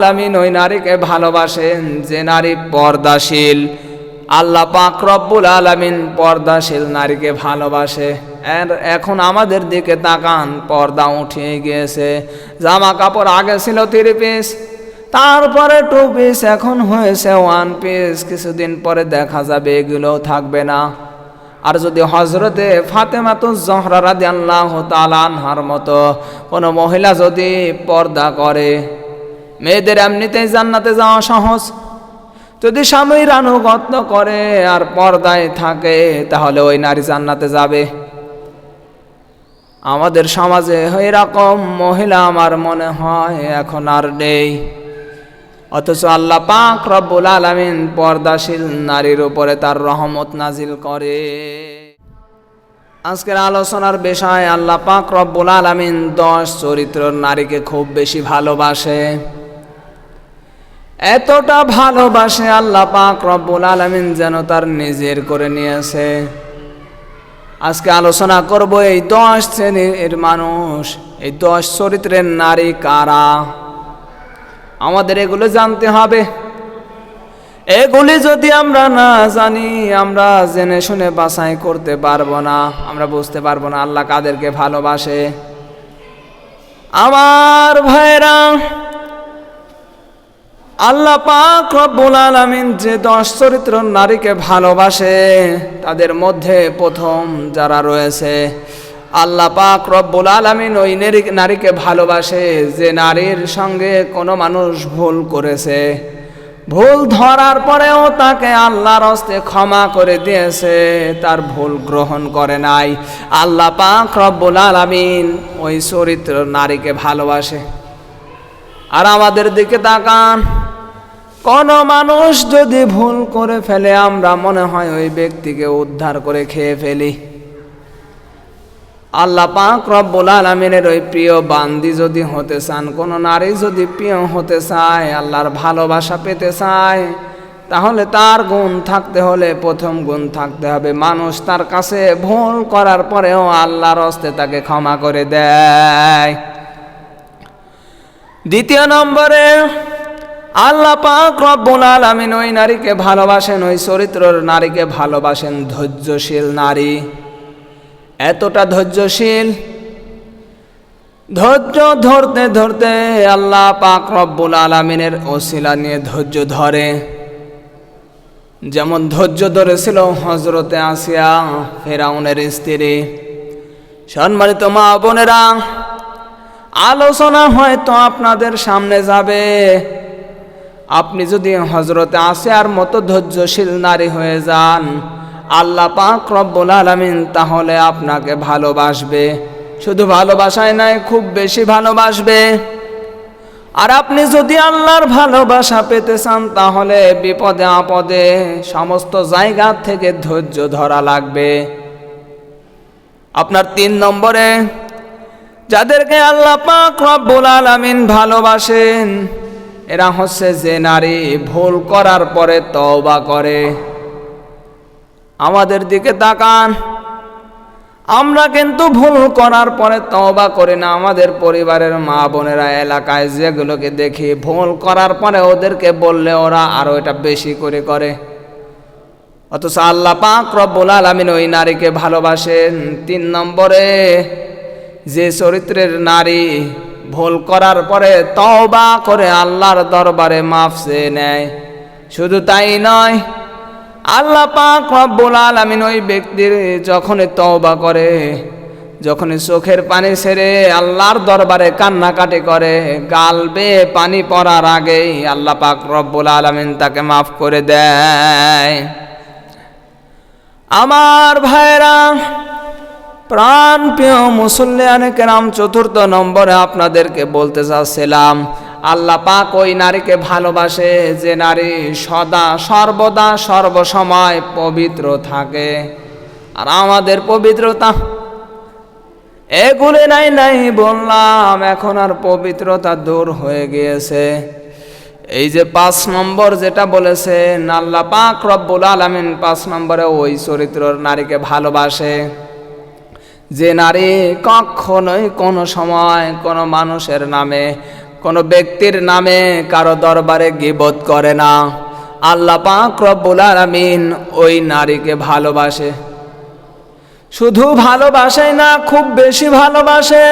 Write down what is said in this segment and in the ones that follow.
আলামিন ওই নারীকে ভালোবাসেন যে নারী পর্দাশীল। আল্লাহ পাক রব্বুল আলামিন পর্দাশীল নারীকে ভালোবাসে। এখন আমাদের দিকে তাকান, পর্দা উঠিয়ে গিয়েছে। জামা কাপড় আগে ছিল থ্রি পিস, তারপরে টু পিস এখন হয়েছে ওয়ান পিস কিছুদিন পরে দেখা যাবে, এগুলোও থাকবে না। আর যদি হজরতে ফাতেমা ফাতেমাতু জহরা রাদি আল্লাহ তালানহার মতো কোনো মহিলা যদি পর্দা করে মেয়েদের এমনিতেই জান্নাতে যাওয়া সহজ। যদি স্বামীর আনুগত্য করে আর পর্দায় থাকে, তাহলে ওই নারী জান্নাতে যাবে। আমাদের সমাজে এরকম মহিলা আমার মনে হয় এখন আর নেই। অথচ আল্লাহ পাক রব্বুল আলামিন পর্দাশীল নারীর উপরে তার রহমত নাজিল করে। আজকের আলোচনার বিষয়, আল্লাহ পাক রব্বুল আলামিন দশ চরিত্র নারীকে খুব বেশি ভালোবাসে। এতটা ভালোবাসে আল্লাহ পাক রব্বুল আলামিন যেন তার নিজের করে নিয়েছে। আজকে আলোচনা করব, এই দশ শ্রেণির মানুষ, এই দশ চরিত্রের নারী কারা? আমাদের এগুলো জানতে হবে। এগুলি যদি আমরা না জানি, আমরা জেনে শুনে বাছাই করতে পারব না। আমরা বুঝতে পারব না আল্লাহ কাদেরকে ভালোবাসে। আমার ভাইরা আল্লাহ পাক রব্বুল আলামিন যে দশ চরিত্র নারীকে ভালোবাসে, তাদের মধ্যে প্রথম যারা রয়েছে, আল্লাহ পাক রব্বুল আলামিন ওই নারী- নারীকে ভালোবাসে যে নারীর সঙ্গে কোনো মানুষ ভুল করেছে। ভুল ধরার পরেও তাকে আল্লাহর হস্তে ক্ষমা করে দিয়েছে, তার ভুল গ্রহণ করে নাই। আল্লাহ পাক রব্বুল আলামিন ওই চরিত্র নারীকে ভালোবাসে। আর আমাদের দিকে তাকান কোন মানুষ যদি ভুল করে ফেলে, আমরা মনে হয় ওই ব্যক্তিকে উদ্ধার করে খেয়ে ফেলি। আল্লাহ পাক রব্বুল আলমিনের ওই প্রিয় বান্দি যদি হতে চান, কোনো নারী যদি প্রিয় হতে চায়, আল্লাহর ভালোবাসা পেতে চায়, তাহলে তার গুণ থাকতে হলে প্রথম গুণ থাকতে হবে। মানুষ তার কাছে ভুল করার পরেও আল্লাহর হস্তে তাকে ক্ষমা করে দেয়। দ্বিতীয় নম্বরে আল্লাহ পাক রব্বুল আলামিন ওই নারীকে ভালোবাসেন, ওই চরিত্রর নারীকে ভালোবাসেন, ধৈর্যশীল নারী। এতটা ধৈর্যশীল? ধৈর্য ধরতে ধরতে আল্লাহ পাক রব্বুল আলামিনের ওসিলা নিয়ে ধৈর্য ধরে। যেমন ধৈর্য ধরেছিল হজরতে আসিয়া, ফেরাউনের স্ত্রী। সম্মানিত মা বোনেরা, আলোচনা হয়তো আপনাদের সামনে যাবে। আপনি যদি হজরতে আসে আর মতো ধৈর্যশীল নারী হয়ে যান, আল্লাহ পাক রব্বুল আলামিন তাহলে আপনাকে ভালোবাসবে। শুধু ভালোবাসায় নাই খুব বেশি ভালোবাসবে। আর আপনি যদি আল্লাহর ভালোবাসা পেতে চান, তাহলে বিপদে আপদে সমস্ত জায়গা থেকে ধৈর্য ধরা লাগবে। আপনার তিন নম্বরে, যাদেরকে আল্লাহ পাক রব্বুল আলামিন ভালোবাসেন এরা হচ্ছে যে নারী, ভুল করার পরে তওবা করে। আমাদের দিকে তাকান। আমরা কিন্তু ভুল করার পরে তওবা করি না। আমাদের পরিবারের মা বোনেরা এলাকায় যেগুলোকে দেখি ভুল করার পরে ওদেরকে বললে ওরা আরও এটা বেশি করে করে। অথচ আল্লাহ পাক রব্বুল আলামিন ওই নারীকে ভালোবাসেন। তিন নম্বরে যে চরিত্রের নারী ভুল করার পরে তওবা করে আল্লাহর দরবারে মাফ চেয়ে নেয়। শুধু তাই নয়, আল্লাহ পাক রব্বুল আলামিন ওই ব্যক্তির যখনই তওবা করে, যখনই চোখের পানি ছেড়ে আল্লাহর দরবারে কান্নাকাটি করে, গাল বেয়ে পানি পড়ার আগেই আল্লাহ পাক রব্বুল আলামিন তাকে মাফ করে দেয়। আমার ভাইরা প্রাণ প্রিয় মুসল্লিয়ানে কেরাম, চতুর্থ নম্বরে আপনাদেরকে বলতে চাচ্ছিলাম, আল্লাহ পাক ওই নারীকে ভালোবাসে যে নারী সদা, সর্বদা, সর্বসময় পবিত্র থাকে। আর আমাদের পবিত্রতা, এগুলি নাই নাই বললাম, এখন আর পবিত্রতা দূর হয়ে গিয়েছে। এই যে পাঁচ নম্বর যেটা বলেছেন, আল্লাহ পাক রব্বুল আলামিন পাঁচ নম্বরে ওই চরিত্রর নারীকে ভালোবাসে। যে নারী কখনোই কোনো সময় কোনো মানুষের নামে, কোনো ব্যক্তির নামে কারও দরবারে গিবোধ করে না। আল্লাহ পাক রব্বুল আলামিন ওই নারীকে ভালোবাসে। শুধু ভালোবাসে না, খুব বেশি ভালোবাসে।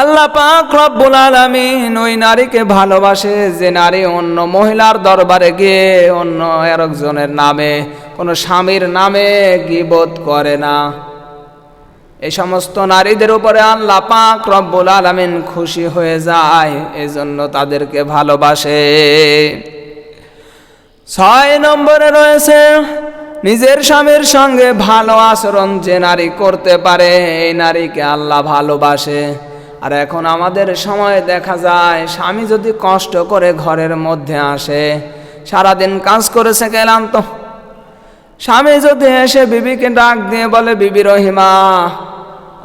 আল্লাহ পাক রব্বুল আলামিন ওই নারীকে ভালোবাসে যে নারী অন্য মহিলার দরবারে গিয়ে অন্য আরেকজনের নামে, কোনো স্বামীর নামে গিবোধ করে না। এই সমস্ত নারীদের উপরে আল্লাহ পাক রব্বুল আলামিন খুশি হয়ে যায়, এজন্য তাদেরকে ভালোবাসে। ছয় নম্বরে রয়েছে, নিজের স্বামীর সঙ্গে ভালো আচরণ যে নারী করতে পারে, এই নারীকে আল্লাহ ভালোবাসে। আর এখন আমাদের সময় দেখা যায়, স্বামী যদি কষ্ট করে ঘরের মধ্যে আসে, সারাদিন কাজ করেছে গেলাম তো স্বামী যদি এসে বিবিকে ডাক দিয়ে বলে, বিবি রহিমা,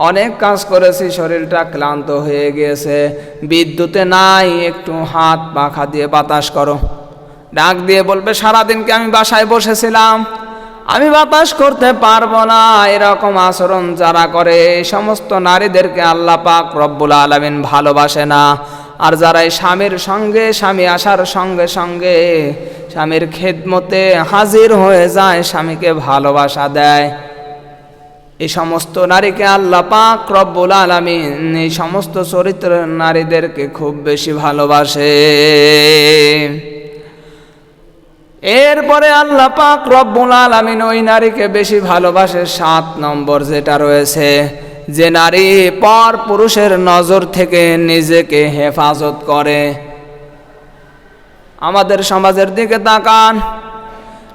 অনেক কাজ করেছি, শরীরটা ক্লান্ত হয়ে গিয়েছে, বিদ্যুতে নাই, একটু হাত পাখা দিয়ে বাতাস করো। ডাক দিয়ে বলবে সারাদিনকে আমি বাসায় বসেছিলাম? আমি বাতাস করতে পারব না, এরকম আচরণ যারা করে সমস্ত নারীদেরকে আল্লাহ পাক রব্বুল আলমিন ভালোবাসে না। আর যারা এই স্বামীর সঙ্গে, স্বামী আসার সঙ্গে সঙ্গে স্বামীর খেদমতে হাজির হয়ে যায়, স্বামীকে ভালোবাসা দেয়। এই সমস্ত নারীকে আল্লাহ পাক রব্বুল আলমিন এই সমস্ত চরিত্রের নারীদেরকে খুব বেশি ভালোবাসে। এরপরে আল্লাহ পাক রব্বুল আলামিন ওই নারীকে বেশি ভালোবাসে সাত নম্বর যেটা রয়েছে, যে নারী পর পুরুষের নজর থেকে নিজেকে হেফাজত করে। আমাদের সমাজের দিকে তাকান।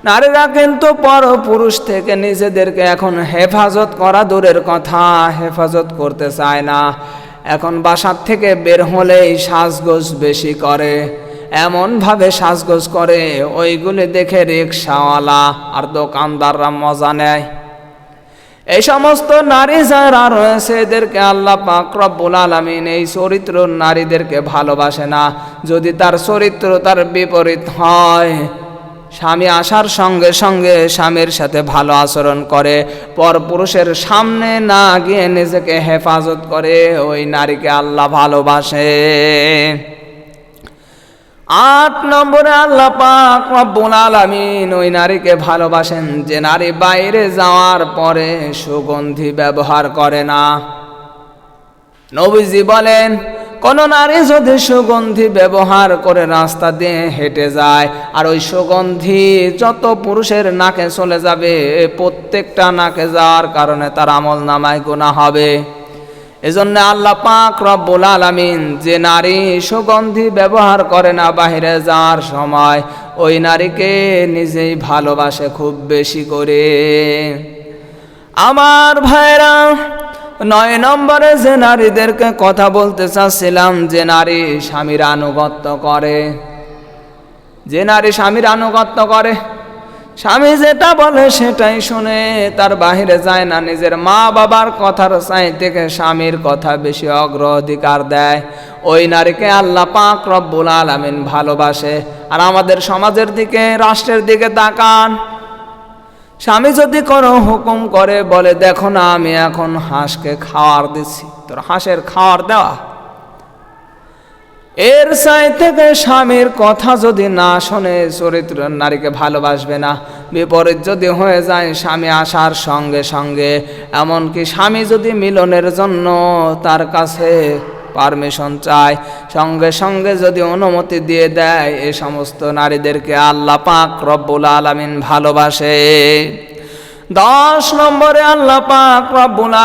নারীরা কিন্তু পর পুরুষ থেকে নিজেদেরকে এখন হেফাজত করা দূরের কথা, হেফাজত করতে চায় না। এখন বাসার থেকে বের হলেই সাজগোজ বেশি করে। এমনভাবে সাজগোজ করে, ওইগুলি দেখে রিক্সাওয়ালা আর দোকানদাররা মজা নেয়। এই সমস্ত নারী যারা রয়েছে, এদেরকে আল্লাহ পাক আলামিন এই চরিত্র নারীদেরকে ভালোবাসে না। যদি তার চরিত্র তার বিপরীত হয়, স্বামী আসার সঙ্গে সঙ্গে স্বামীর সাথে ভালো আচরণ করে পরপুরুষের সামনে না গিয়ে নিজেকে হেফাজত করে, ওই নারীকে আল্লাহ ভালোবাসে। আট নম্বরে আল্লাহ পাক রব্বুল আলামিন ওই নারীকে ভালোবাসেন যে নারী বাইরে যাওয়ার পরে সুগন্ধি ব্যবহার করে না। নবীজি বলেন, কোন নারী যদি সুগন্ধি ব্যবহার করে রাস্তা দিয়ে হেঁটে যায়, আর ওই সুগন্ধি যত পুরুষের নাকে চলে যাবে, প্রত্যেকটা নাকে যাওয়ার কারণে তার আমল নামায় গুণা হবে। এজন্য আল্লাহ পাক রব্বুল আলামিন যে নারী সুগন্ধি ব্যবহার করে না বাহিরে যাওয়ার সময়, ওই নারীকে নিজেই ভালোবাসে খুব বেশি করে। আমার ভাইরা নয় নম্বরে যে নারীদেরকে কথা বলতে চাচ্ছিলাম, যে নারী স্বামীর আনুগত্য করে। যে নারী স্বামীর আনুগত্য করে স্বামী যেটা বলে সেটাই শুনে তার বাহিরে যায় না। নিজের মা বাবার কথার চাই থেকে স্বামীর কথা বেশি অগ্রাধিকার দেয়। ওই নারীকে আল্লাহ পাক রব্বুল আলামিন ভালোবাসে। আর আমাদের সমাজের দিকে, রাষ্ট্রের দিকে তাকান। স্বামী যদি কোনো হুকুম করে, বলে, দেখো না, আমি এখন হাঁসকে খাওয়ার দিচ্ছি। তোর হাঁসের খাওয়ার দেওয়া? এর সাই থেকে স্বামীর কথা যদি না শোনে, চরিত্র নারীকে ভালোবাসবে না। বিপরীত যদি হয়ে যায়, স্বামী আসার সঙ্গে সঙ্গে। এমনকি স্বামী যদি মিলনের জন্য তার কাছে পারমিশন চায়, সঙ্গে সঙ্গে যদি অনুমতি দিয়ে দেয়, এ সমস্ত নারীদেরকে আল্লাহ পাক রব্বুল আলামিন ভালোবাসে। দশ নম্বরে আল্লাহ পাক রব্বুল